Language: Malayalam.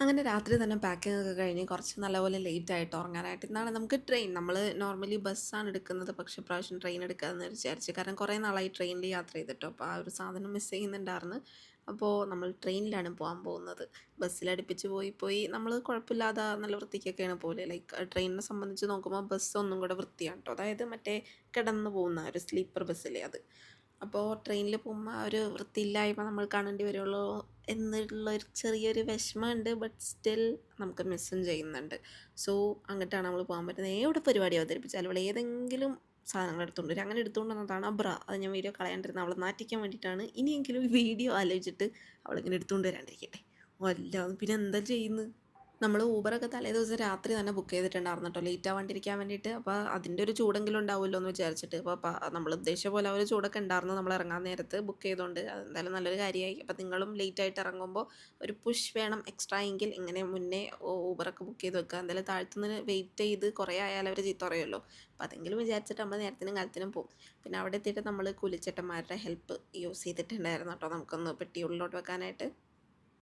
അങ്ങനെ രാത്രി തന്നെ പാക്കിംഗ് ഒക്കെ കഴിഞ്ഞ് കുറച്ച് നല്ലപോലെ ലേറ്റ് ആയിട്ട് ഉറങ്ങാനായിട്ട് ഇന്നാണ് നമുക്ക് ട്രെയിൻ നമ്മൾ നോർമലി ബസ്സാണ് എടുക്കുന്നത്. പക്ഷേ പ്രാവശ്യം ട്രെയിൻ എടുക്കാമെന്ന് വിചാരിച്ചു. കാരണം കുറേ നാളായി ട്രെയിനിൽ യാത്ര ചെയ്തിട്ടോ. അപ്പോൾ ആ ഒരു സാധനം മിസ് ചെയ്യുന്നുണ്ടായിരുന്നു. അപ്പോൾ നമ്മൾ ട്രെയിനിലാണ് പോകാൻ പോകുന്നത്. ബസ്സിലടുപ്പിച്ച് പോയി പോയി നമ്മൾ കുഴപ്പമില്ലാതെ നല്ല വൃത്തിക്കൊക്കെയാണ് പോലെ ലൈക്ക് ട്രെയിനിനെ സംബന്ധിച്ച് നോക്കുമ്പോൾ ബസ് ഒന്നും കൂടെ വൃത്തിയാണ് കേട്ടോ അതായത് മറ്റേ കിടന്ന് പോകുന്ന ഒരു സ്ലീപ്പർ ബസ്സിലെ അത്. അപ്പോൾ ട്രെയിനിൽ പോകുമ്പോൾ ആ ഒരു വൃത്തിയില്ലായ്മ നമ്മൾ കാണേണ്ടി വരുള്ളൂ എന്നുള്ള ഒരു ചെറിയൊരു വിഷമമുണ്ട്. ബട്ട് സ്റ്റിൽ നമുക്ക് മിസ്സും ചെയ്യുന്നുണ്ട്. സോ അങ്ങോട്ടാണ് നമ്മൾ പോകാൻ പറ്റുന്നത്. എവിടെ പരിപാടി അവതരിപ്പിച്ചാലും അവൾ ഏതെങ്കിലും സാധനങ്ങൾ എടുത്തുകൊണ്ട് വരും. അങ്ങനെ എടുത്തുകൊണ്ട് വന്നതാണ് അബ്ര അത് ഞാൻ വീഡിയോ കളയാണ്ടിരുന്നത്. അവളെ നാറ്റിക്കാൻ വേണ്ടിയിട്ടാണ്. ഇനിയെങ്കിലും വീഡിയോ ആലോചിച്ചിട്ട് അവളിങ്ങനെ എടുത്തുകൊണ്ട് വരാണ്ടിരിക്കട്ടെ. അല്ല പിന്നെ എന്താ ചെയ്യുന്നത്? നമ്മൾ ഊബറൊക്കെ തലേ ദിവസം രാത്രി തന്നെ ബുക്ക് ചെയ്തിട്ടുണ്ടായിരുന്നു കേട്ടോ ലേറ്റ് ആവാണ്ടിരിക്കാൻ വേണ്ടിയിട്ട്. അപ്പോൾ അതിന്റെ ഒരു ചൂടെങ്കിലും ഉണ്ടാവുമല്ലോ എന്ന് വിചാരിച്ചിട്ട്. അപ്പോൾ നമ്മൾ ഉദ്ദേശിച്ച പോലെ ഒരു ചൂടൊക്കെ ഉണ്ടായിരുന്നു നമ്മൾ ഇറങ്ങാൻ നേരത്ത് ബുക്ക് ചെയ്തുകൊണ്ട് എന്തായാലും നല്ലൊരു കാര്യമായി. അപ്പോൾ നിങ്ങളും ലേറ്റ് ആയിട്ട് ഇറങ്ങുമ്പോൾ ഒരു പുഷ് വേണം എക്സ്ട്രാ എങ്കിൽ ഇങ്ങനെ മുന്നേ ഊബറൊക്കെ ബുക്ക് ചെയ്ത് വെക്കുക. എന്തായാലും താഴ്ത്തുനിന്ന് വെയിറ്റ് ചെയ്ത് കുറേ ആയാലും അവർ ചീത്ത പറയുമല്ലോ അപ്പോൾ അതെങ്കിലും വിചാരിച്ചിട്ട് നമ്മൾ നേരത്തിനും കാലത്തിനും പോകും പിന്നെ അവിടെ എത്തിയിട്ട് നമ്മൾ കുലിച്ചേട്ടന്മാരുടെ ഹെൽപ്പ് യൂസ് ചെയ്തിട്ടുണ്ടായിരുന്നു കേട്ടോ നമുക്കൊന്ന് പെട്ടി ഉള്ളിലോട്ട് വെക്കാനായിട്ട്.